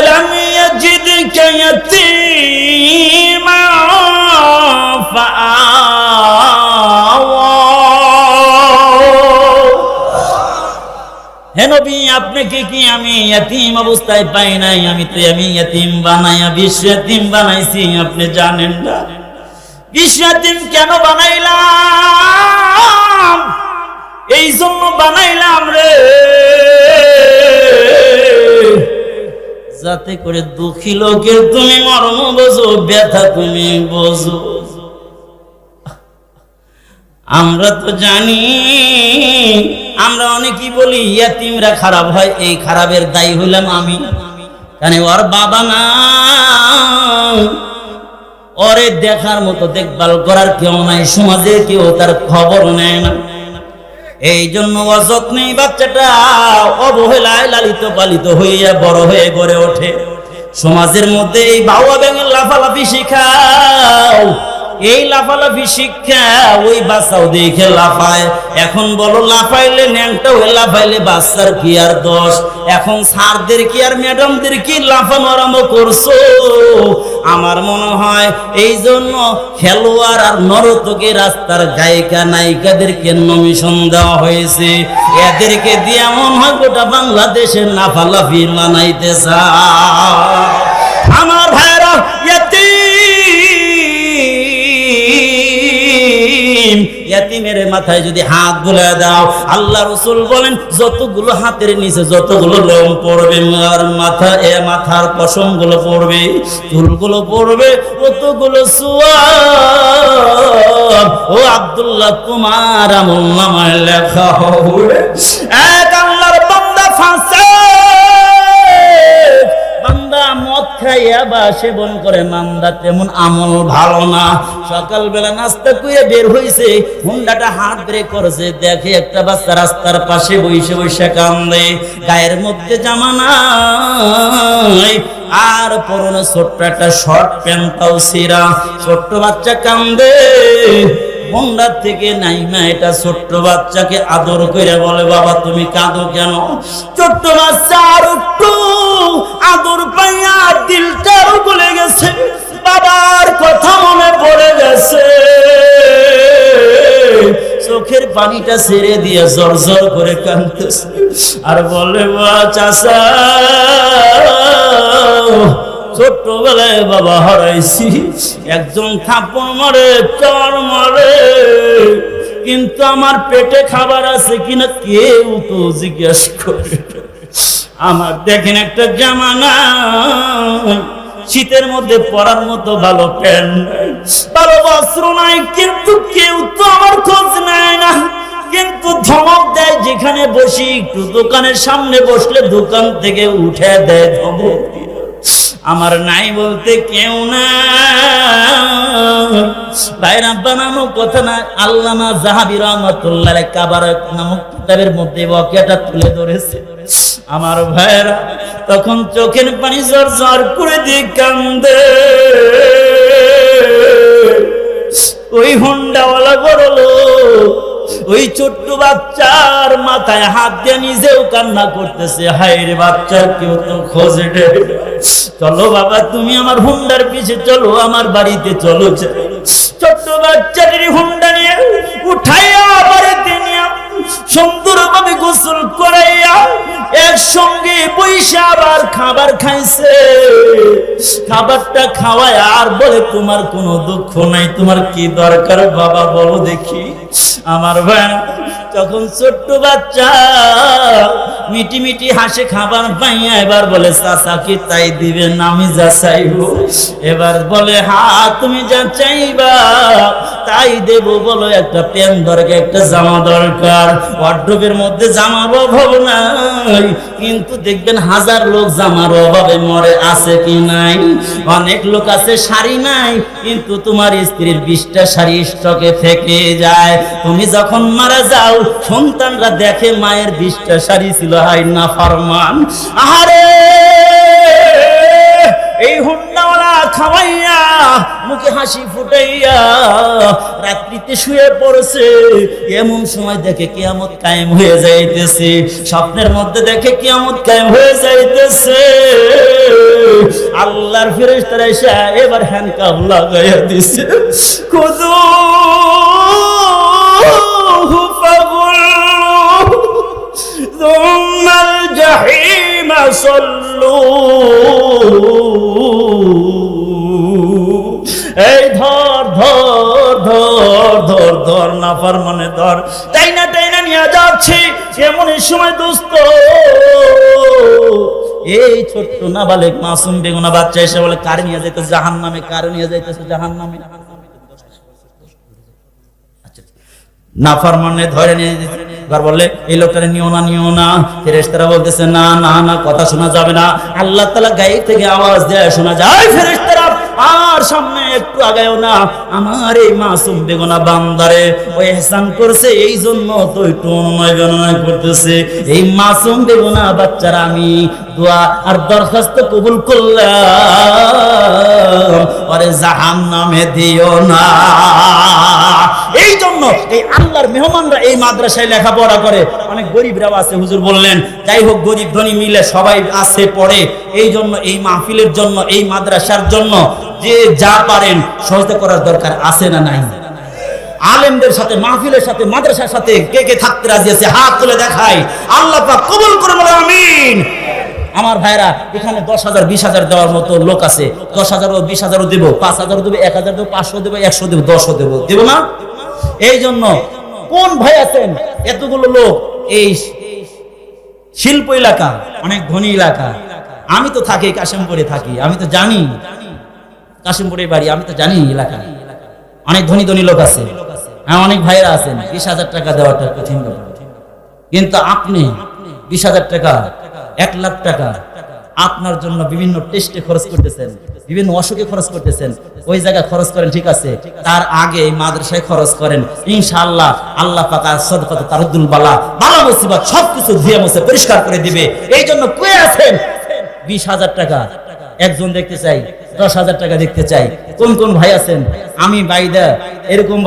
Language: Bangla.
ألم يجدك يتيما فآوى হে নবী আপনাকে কি আমি ইয়াতিম অবস্থায় পাই নাই আমি তো আমি ইয়াতিম বানাইয়া বিশ্ব ইয়াতিম বানাইছি আপনি জানেন না বিশ্ব ইয়াতিম কেন বানাইলাম এই জন্য বানাইলাম রে যাতে করে দুঃখী লোকের তুমি মর্ম বোঝো, ব্যথা তুমি বোঝো। আমরা তো জানি, আমরা অনেকেই বলি, ইয়াতিমরা খারাপ হয়, এই খারাপের দায়ী হইলাম আমি। কারণ ওর বাবা না। ওরে দেখার মতো দেখভাল করার কেউ নাই সমাজে কেউ তার খবর নেয় না। এই জন্য অযত্নে বাচ্চাটা অবহেলায় লালিত পালিত হইয়া বড় হয়ে গড়ে ওঠে। সমাজের মধ্যে এই বাবা ব্যাঙের লাফালাফি শিখাও। এই লাফালাফি শিক্ষা ওই বাচ্চাও দেখে লাফায়। এখন বলো, লাফাইলে ন্যাংটা হয়ে লাফাইলে বাচ্চার কি আর দোষ? এখন স্যারদের কি আর ম্যাডামদের কি লাফানো আরম্ভ করছ? আমার মনে হয় এই জন্য খেলোয়াড় আর নরতকে রাস্তার গায়িকা নায়িকাদেরকে নমিশন দেওয়া হয়েছে। এদেরকে দিয়ে এমন হয় গোটা বাংলাদেশের লাফালাফি বানাইতে চা আমার ভাইরা ইয়াতিম, ইয়াতিমের মাথায় যদি হাত বুলা দাও, আল্লাহ রসুল বলেন, যতগুলো হাতের নিচে যতগুলো লোম পড়বে আর মাথা, এ মাথার পশমগুলো পড়বে, চুলগুলো পড়বে, কতগুলো সুয়াব? ও আব্দুল্লাহ, তোমার আমল নামায় লেখা হবে। মদ খাইয়া বা সেবন করে তেমন আমল ভালো না। সকালবেলা নাস্তা করে বের হুন্ডাটা হাত করেছে, দেখে একটা বাচ্চা রাস্তার পাশে কান্দে। গায়ের মধ্যে জামা নাই, আর পরনে ছোট্ট একটা শর্ট প্যান্টটাও সিরা ছোট্ট বাচ্চা কান্দে হোন্ডার থেকে নাইমা এটা ছোট্ট বাচ্চাকে আদর করে বলে, বাবা, তুমি কাঁদো কেন? ছোট্ট বাচ্চা আর একটু আদর পাইয়া পানিটা ছেড়ে দিয়ে জর জর করে কাঁদতেছে। আর বলে চাষা ছোট্টবেলায় বাবা হারাইছি। একজন থাপড় মারে, চর মারে। কিন্তু আমার পেটে খাবার আছে কিনা কেউ তো জিজ্ঞেস করে আমার দেখেন একটা জামা নাই শীতের মধ্যে পরার মতো ভালো প্যান্ট ভালো বস্ত্র নাই, কিন্তু কেউ তো আমার খোঁজ নেয় না। কিন্তু ধমক দেয়, যেখানে বসি একটু দোকানের সামনে বসলে দোকান থেকে উঠে দেয় ধমক আমার নাই বলতে কেউ না। ভাইরা বানানো কথা না, আল্লামা জাহাবি রহমতুল্লাহ কাবার নামক কিতাবের মধ্যে বকেটা তুলে ধরেছে। আমার ভাইরা তখন চোখের পানি জর জর করে দিয়ে কান্দে। ওই হন্ডাওয়ালা বড় ওই ছোট্ট বাচ্চার মাথায় হাত দিয়ে নিজেও কান্না করতেছে। হাইরে বাচ্চার কেউ তো খোঁজে চলো বাবা, তুমি আমার হুন্ডার পিছে চলো, আমার বাড়িতে চলো। ছোট্ট বাচ্চাটির হুন্ডা নিয়ে উঠাইয়া বাড়িতে নিয়ে একসঙ্গে পয়সা আবার খাবার খাইছে। খাবারটা খাওয়ায় আর বলে, তোমার কোনো দুঃখ নাই, তোমার কি দরকার বাবা, বলো দেখি। আমার ভাই তখন ছোট্ট বাচ্চা মিটি মিটি হাসে, খাবার পাইয়া এবার বলে, চাচা কি তাই দিবেন? আমি যা চাইব। এবার বলে, হা, তুমি যা চাইবা, তাই দেব। বলো, একটা প্যান দরকার, একটা জামা দরকার। ওয়ার্ড্রোবের মধ্যে জামার অভাব নাই কিন্তু দেখবেন হাজার লোক জামার অভাবে মরে আছে কি নাই? অনেক লোক আছে, শাড়ি নাই, কিন্তু তোমার স্ত্রীর বিশটা শাড়ি স্টকে থেকে যায়। তুমি যখন মারা যাও, সন্তানরা দেখে মায়ের বিশটা শাড়ি ছিল হাই না ফরমান। আহারে! খাওয়াইয়া মুখে হাসি ফুটাইয়া রাত্রিতে শুয়ে পড়েছে এমন সময় দেখে কিয়ামত কায়েম হয়ে যাইতেছে স্বপ্নের মধ্যে দেখে কিয়ামত কায়েম হয়ে যাইতেছে আল্লাহর ফেরেশতারা এসে এবার হ্যান্ডকাপ লাগাইয়া দিছে খুদু ثم الجحيم صلوا নাফার মানে ধর। তাই না তাই না নিয়ে যাচ্ছি, এমনই সময় দোস্ত এই ছোট্ট নাবালেক মাসুম বেগুনা বাচ্চা এসে বলে, কারে নিয়ে যাইতেছে? জাহান নামে কারে নিয়ে যাইতেছে? জাহান নামে নাফার মানে ধরে নিয়ে এবার বললে, এই লোকটারে নিও না নিও না। ফেরেশতারা বলতেছে, না না না, কথা শোনা যাবে না। আল্লাহ তাআলা গায়ে থেকে আওয়াজ দেয় শোনা যায়। ফেরেশতারা আর সামনে একটু আগায়ও না। আমার এই মাসুম বেগনা বান্দারে ওই এহসান করছে, এই জন্য তো একটু অনুনয় বিনয় করতেছে। এই মাসুম বেগনা বাচ্চারা, আমি দোয়া আর দরখাস্ত কবুল করলাম। আরে জাহান নামে দিও না। এই জন্য এই আল্লাহর মেহমানরা এই মাদ্রাসায় লেখাপড়া করে। অনেক গরিবরাও আছে, হুজুর বললেন, যাই হোক, গরিব ধনী মিলে সবাই আছে পড়ে। এই জন্য, এই মাহফিলের জন্য, এই মাদ্রাসার জন্য যে যা পারেন, সহজে করার দরকার আছে না নাই? আলেমদের সাথে, মাহফিলের সাথে, মাদ্রাসার সাথে কে কে থাকতে রাজি আছে, হাত তুলে দেখায় আল্লাহ পাক কবুল করে বলে আমিন। আমার ভাইরা, এখানে দশ হাজার, বিশ হাজার দেওয়ার মতো লোক আছে। দশ হাজারও, বিশ হাজারও দেবো, পাঁচ হাজারও দেবো, এক হাজার দেবো, পাঁচশো দেবো, একশো দেবো দশও দেবো। দেবো না? এই জন্য কোন ভাই আছেন? এতগুলো লোক, এই শিল্প এলাকা, অনেক ধনী এলাকা। আমি তো থাকি কাশিমপুরে থাকি, আমি তো জানি কাশিমপুরে বাড়ি, আমি তো জানি এলাকা। অনেক ধনী ধনী লোক আছে। হ্যাঁ অনেক ভাইরা আছেন। বিশ হাজার টাকা দেওয়াটা কঠিন কিন্তু আপনি বিশ হাজার টাকা, এক লাখ টাকা আপনার জন্য বিভিন্ন টেস্টে খরচ করতেছেন, বিভিন্ন অসুখে খরচ করতেছেন, ওই জায়গায় খরচ করেন, ঠিক আছে? তার আগে এই মাদ্রাসায় খরচ করেন। ইনশাআল্লাহ আল্লাহ পাকা সদকত তারুদ্দুল বালা বালা মুসিবত সবকিছু ধুয়ে মুছে পরিষ্কার করে দিবে। এই জন্য কয়ে আছেন, বিশ হাজার টাকা। একজন দেখতে চাই, দশ হাজার টাকা দেখতে চাই। কোন কোন ভাই আছেন? আমি বাইদা, এরকম